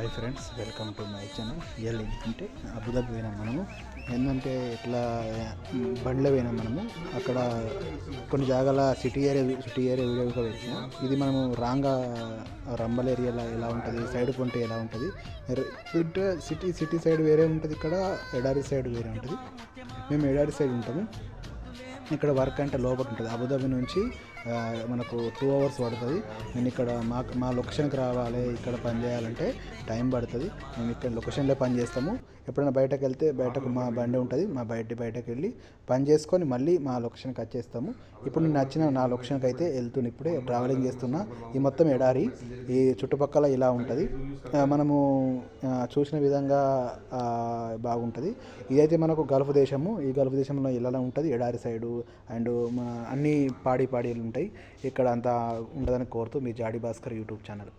Hi friends welcome to my channel ఇవాళ ఏంటంటే Abu Dhabi పోయినాం మనము. ఏంటంటే ఇట్లా బండ్లో పోయినాం మనము. అక్కడ కొన్ని జాగాల సిటీ ఏరియా సిటీ ఏరియా వీడియోగా కూడా ఇది మనము రాంగా రంబల్ ఏరియాలో ఎలా ఉంటుంది సైడ్ కొంటే ఎలా ఉంటుంది. సిటీ సిటీ సైడ్ వేరే ఉంటుంది ఇక్కడ ఎడారి సైడ్ వేరే ఉంటుంది. మేము ఎడారి సైడ్ ఉంటాము. ఇక్కడ వర్క్ అంటే లోపల ఉంటుంది. అబుదాబి నుంచి మనకు టూ అవర్స్ పడుతుంది. నేను ఇక్కడ మా మా లొకేషన్కి రావాలి ఇక్కడ పని చేయాలంటే టైం పడుతుంది. మేము ఇక్కడ లొకేషన్లో పని చేస్తాము. ఎప్పుడైనా బయటకు వెళ్తే బయటకు మా బండి ఉంటుంది. మా బయట బయటకు వెళ్ళి పని చేసుకొని మళ్ళీ మా లొకేషన్కి వచ్చేస్తాము. ఇప్పుడు నేను నచ్చిన నా లొకేషన్కి అయితే వెళ్తున్నా. ఇప్పుడే ట్రావెలింగ్ చేస్తున్నా. ఈ మొత్తం ఎడారి ఈ చుట్టుపక్కల ఇలా ఉంటుంది. మనము చూసిన విధంగా బాగుంటుంది. ఇదైతే మనకు గల్ఫ్ దేశము. ఈ గల్ఫ్ దేశంలో ఇలా ఉంటుంది? ఎడారి సైడు అండ్ మన అన్ని పాడి పాడీలు ఉంటాయి. ఇక్కడ అంతా ఉండదని కోరుతూ మీ జాడి భాస్కర్ యూట్యూబ్ ఛానల్.